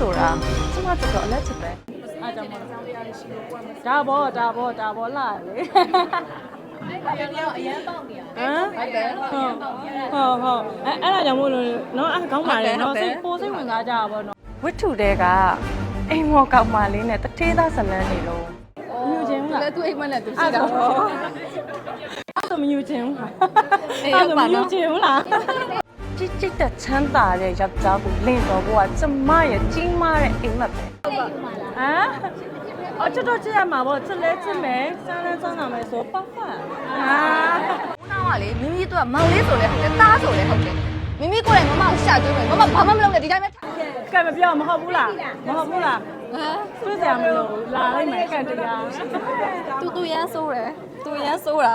ဆိုတာကျမတော်တော်အလက်ချစ်ပဲအားကြောင့်မလို့ဒါဘောဒါဘောဒါဘောလာလေအရန်ပေါက်နေရဟမ်ဟုတ်တယ်ဟုတ်ဟုတ်ဟုတ်အဲအဲ့ဒါကြောင့်မို့လို့နော်အဲ့ကောင်းပါလေနော်စိတ်ပိုစိတ်ဝင်စားကြတာပေါ့နော်ဝတ္ထုတဲကအိမ်မော်ကောင်မလေးနဲ့တထေးသားဇလန်းနေလို့မြူချင်းလားလဲသူအိမ်မက်နဲ့သူရှိအဲ့တာဒါပေါ့အဲ့ဒါမမြူချင်းဘူးအေးအဲ့ဟုတ်ဒါပါမမြူနော်ချင်းဘူးလား ကြစ်ကြစ်တဲ့ချမ်းသာတဲ့ယောက်ျားကိုလင့်တော်ဘုရားကျမရဲ့ကြီးမားတဲ့အိမ်မက်ပဲဟမ်အချစ်တော့ချစ်ရမှာပေါ့ချစ်လဲချစ်မယ်စမ်းလဲစမ်းတာမယ်ဆိုပတ်ဖတ်ဟာခုနကလေမိမိတို့ကမောင်လေးဆိုလဲဟုတ်တယ်တားဆိုလဲဟုတ်တယ်မိမိကိုယ်တိုင်မမကိုရှာကျွေးမယ်မမဘာမှမလုပ်နဲ့ဒီတိုင်းပဲထားခဲ့ကဲမပြောမဟုတ်ဘူးလားမဟုတ်ဘူးလားဟမ်တွေ့ကြမလို့လာလိုက်မယ်ကန့်တရားသူသူရမ်းဆိုးတယ်သူရမ်းဆိုးတာ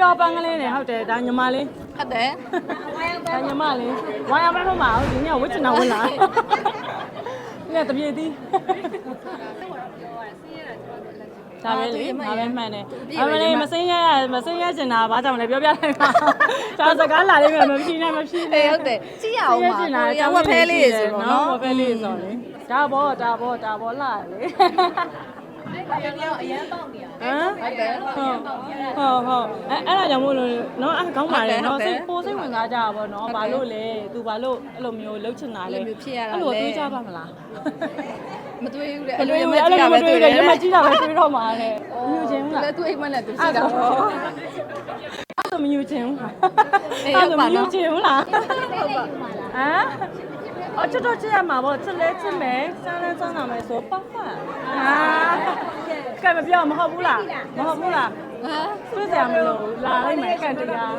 ကြော်ပန်းကလေးနဲ့ဟုတ်တယ်ဒါညီမလေးဟုတ်တယ်ဒါညီမလေးဝိုင်းအောင်မဟုတ်ပါဘူးဒီနေ့ဝစ်ချင်တာဝင်လာဒီနေ့တပြေးသည်ဒါပဲလေဒါပဲမှန်တယ်အမလေးမစင်းရရမစင်းရချင်တာဘာကြောင့်လဲပြောပြလိုက်ပါဒါစကားလာလိမ့်မယ်မဖြေနဲ့မဖြေနဲ့အေးဟုတ်တယ်ကြည့်ရအောင်ပါကိုရီးယားဝက်ဖဲလေးဆိုတော့နော်ဝက်ဖဲလေးဆိုလေဒါဘောဒါဘောဒါဘောလာလေ အရန်ပေါက်နေရဟမ်ဟုတ်တယ်ဟုတ်ဟုတ်ဟုတ်အဲအဲ့ဒါကြောင့်မို့လို့နော်အဲ့ကောင်းပါလေနော်စိတ်ပိုစိတ်ဝင်စားကြတာပေါ့နော်ဘာလို့လဲသူဘာလို့အဲ့လိုမျိုးလှုပ်ချင်တာလဲအဲ့လိုမျိုးဖြစ်ရတာအဲ့လိုလဲတွေးကြပါမလားမတွေးဘူးလေမတွေးဘူးအဲ့လိုမတွေးတယ်ရမကြည့်တာပဲတွေးတော့မှာလေမြူချင်းလားလဲသူအိမ်မက်နဲ့သူရှိတာပေါ့အဲ့လိုမမြူချင်းဘူးအေးအဲ့ဟုတ်လိုပါမမြူနော်ချင်းဘူးလားဟမ်အချစ်တော့ချစ်ရမှာပေါ့ချစ်လဲချစ်မယ်စမ်းလဲစမ်းတာမယ်ဆိုပတ်ဖတ်ဟာကဲ မပြောမဟုတ်ဘူးလားမဟုတ်ဘူးလားဟမ်တွေ့ကြမလို့လာလိုက်မယ်ကန့်တရား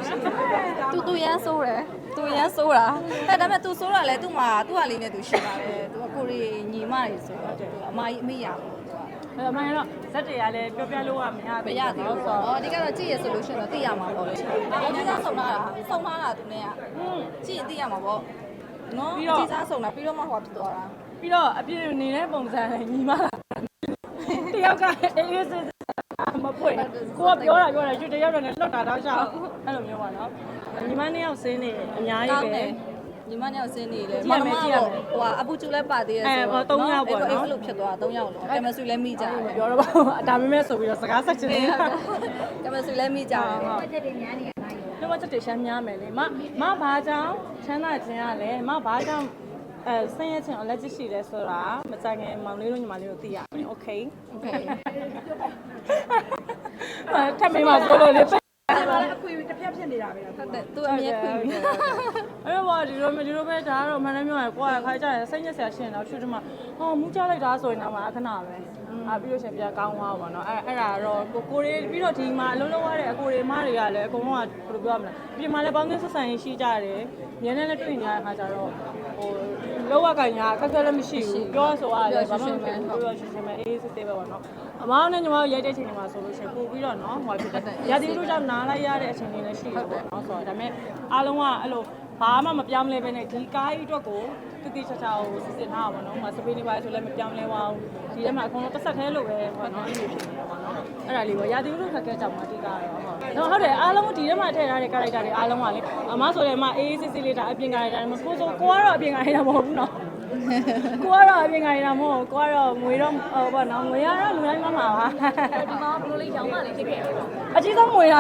သူသူရမ်းဆိုးတယ်သူရမ်းဆိုးတာအဲဒါပေမဲ့သူဆိုးတာလဲသူ့မှာသူ့ဟာလေးနဲ့သူရှိပါတယ်သူကကိုရီညီမတွေဆိုတော့သူကအမကြီးအမေရဘူးသူကအဲ့တော့မှန်တော့ဇက်တရားလည်းပြောပြလို့ကမရမဘူးရသေးဘူးဆိုတော့အဓိကတော့ကြည့်ရဆိုလို့ရှိရင်တော့သိရမှာပေါ့လေအကြီးစားဆုံတာဆုံထားတာသူနဲ့ကอืมကြည့်ရင်သိရမှာပေါ့နော်အကြီးစားဆုံတာပြီးတော့မှဟိုဖြစ်သွားတာပြီးတော့အပြည့်နေတဲ့ပုံစံနဲ့ညီမလာ တယောက်ကအေးအေးစစ်မပွင့်ကိုကပြောတာပြောတာရွှေတယောက်တော့လည်းလွတ်တာတော့ရှောက်အဲ့လိုမျိုးပါနော်ညီမနှစ်ယောက်ဆင်းနေအများကြီးကောင်းပဲတယ်ညီမညောင်စင်းနေလေကြည့်ရမယ်ကြည့်ရမယ်ဟိုကအပူကျူလဲပါသေးရဲ့ဆိုအဲဟိုသုံးယောက်ပေါ့နော်အဲ့လိုဖြစ်သွားတာ၃ယောက်လုံးကင်မဆူလဲမိကြတယ်မပြောတော့ပါဘူးဒါပေမဲ့ဆိုပြီးတော့စကားဆက်ချင်တယ်ကင်မဆူလဲမိကြတယ်ဟုတ်ချက်တွေများနေရလားဒီမှာချက်တွေရှမ်းများမယ်လေမမဘာကြောင့်ချမ်းသာခြင်းရလဲမဘာကြောင့် အဲဆင်းရဲခြင်း allergic ရှိတယ်ဆိုတာမကြိုင်ခင်မောင်လေးတို့ညီမလေးတို့သိရတယ် okay okay အဲထပ်မေးမှာပို့လို့လေ အဲ့ဒါလည်းအခွေတစ်ဖက်ဖြစ်နေတာပဲဟုတ်တယ်သူအမြဲခွင့်ပြုအဲ့တော့ဒီလိုဒီလိုပဲဒါကတော့မှန်တယ်ပြောရယ်ကိုကခါကြရင်စိတ်ညစ်စရာရှင်းတော့ချွတ်တမဟောမူးကြလိုက်တာဆိုရင်တော့အခဏပဲအာပြီးလို့ရှိရင်ပြန်ကောင်းသွားပါတော့အဲ့အဲ့ဒါတော့ကိုကိုလေးပြီးတော့ဒီမှာအလုံးလုံးရတဲ့အကိုလေးမတွေကလည်းအကုန်လုံးကဘယ်လိုပြောရမလဲပြင်မှာလည်းပေါင်းသင်းဆက်ဆံရေးရှိကြတယ်မြင်းနဲ့လည်းတွေ့နေရတဲ့ခါကျတော့ဟိုလောက်ကင်ညာအခက်အခဲလည်းမရှိဘူးပြောဆိုရတယ်ဘာမှမဖြစ်ဘူးပြောရှင်ရှင်ပဲအေးစစ်စစ်ပဲပေါ့နော်အမောင်းနဲ့ညီမတို့ရိုက်တဲ့ချိန်တွေမှာဆိုလို့ရှိရင်ပို့ပြီးတော့နော်ဟိုဖြစ်တယ်ရာသီဥတုကြောင့်နားလိုက်ရတဲ့အချိန်တွေလည်းရှိတယ်ပေါ့နော်ဆိုတော့ဒါပေမဲ့အားလုံးကအဲ့လို ဘာမှမပြောင်းလဲပဲနဲ့ဒီကားကြီးအတွက်ကိုတတိချာချာကိုစစ်စစ်ထားပါတော့။ဟိုစပေးနေပါဆိုလည်းမပြောင်းလဲပါဘူး။ဒီထဲမှာအကုန်လုံးတစ်ဆက်သေးလို့ပဲပေါ့နော်အဲ့လိုဖြစ်နေတာပေါ့နော်။အဲ့ဒါလေးပေါ့ရာသီဥတုခက်ခဲကြောင့်မအတိကတော့ဟုတ်။တော့ဟုတ်တယ်အားလုံးဒီထဲမှာထည့်ထားတဲ့ character တွေအားလုံးကလေအမဆိုလည်းအမအေးအေးစစ်စစ်လေးဒါအပြင် character တွေကိုဆိုကိုကတော့အပြင် character မဟုတ်ဘူးနော်။ကိုကတော့အပြင် character မဟုတ်ကိုကတော့ငွေတော့ဟိုပေါ့နော်ငွေရတော့လူတိုင်းမှမှာပါ။ဒီမှာဘလိုလေးရောင်းမှလေးဖြစ်ခဲ့တယ်။အကြီးဆုံးငွေရ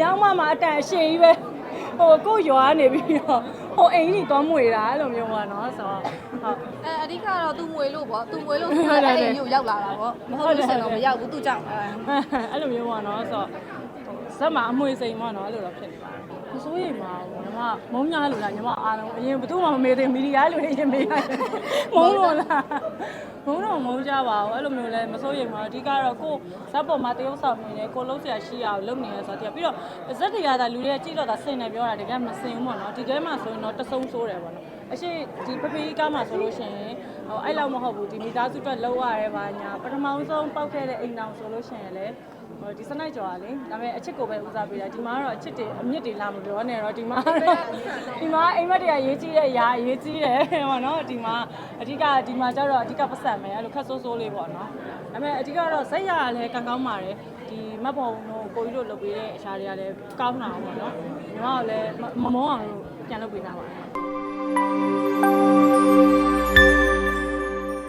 ရောင်းမှမှာအတန်အရှိကြီးပဲ။ ဟိုကိုရွာနေပြီးတော့ဟိုအိမ်ကြီးသွားမွေတာအဲ့လိုမျိုးပါနော်ဆိုတော့ဟုတ် အဲအဓိကတော့သူမွေလို့ပေါ့သူမွေလို့သူအဲ့အိမ်ကိုရောက်လာတာပေါ့မဟုတ်လို့ဆိုတော့မရောက်ဘူးသူကြောင့်အဲ အဲ့လိုမျိုးပါနော်ဆိုတော့ဇက်မှာအမွေစိန်ပေါ့နော်အဲ့လိုတော့ဖြစ်နေပါတယ်မ စိုးရိမ်ပါဘူးညီမမုန်းညာလို့လားညီမအားလုံးအရင်ဘယ်သူမှမမေးသေးမီဒီယာလူတွေရင်မေးရတယ်မုန်းလို့လားမုန်းတော့မုန်းကြပါဘူးအဲ့လိုမျိုးလဲမစိုးရိမ်ပါဘူးအဓိကတော့ကိုဇက်ပေါ်မှာတရုပ်ဆောင်နေတယ်ကိုလုံးဆရာရှိရအောင်လုပ်နေရဆိုတော့ပြီးတော့ဇက်တရားသာလူတွေကကြည့်တော့သာစင်တယ်ပြောတာတကယ်မစင်ဘူးပေါ့နော်ဒီထဲမှာဆိုရင်တော့တဆုံဆိုးတယ်ပေါ့နော်အရှိဒီပပေကားမှာဆိုလို့ရှိရင်ဟိုအဲ့လောက်မဟုတ်ဘူးဒီမိသားစုအတွက်လောက်ရတယ်ပါညာပထမဆုံးပောက်ခဲ့တဲ့အိမ်တောင်ဆိုလို့ရှိရင်လည်းဟို ဒီစနိုက်ကြော်ကလေဒါပေမဲ့အချစ်ကိုပဲဦးစားပေးတာဒီမှာကတော့အချစ်တွေအမြင့်တွေလာမပြောနဲ့တော့ဒီမှာကတော့ဒီမှာအိမ်မက်တွေကရေးကြီးတဲ့အရာရေးကြီးတယ်ပေါ့နော်ဒီမှာအဓိကဒီမှာကျတော့အဓိကပတ်စံမယ်အဲ့လိုခက်ဆိုးဆိုးလေးပေါ့နော်ဒါပေမဲ့အဓိကတော့ဇက်ရကလည်းကံကောင်းပါတယ်ဒီမတ်ပေါ်တို့ကိုကြီးတို့လုပ်ပေးတဲ့အရာတွေကလည်းကောင်းတာပေါ့နော်ညီမကလည်းမမမောအောင်လို့ပြန်လုပ်ပေးထားပါတယ်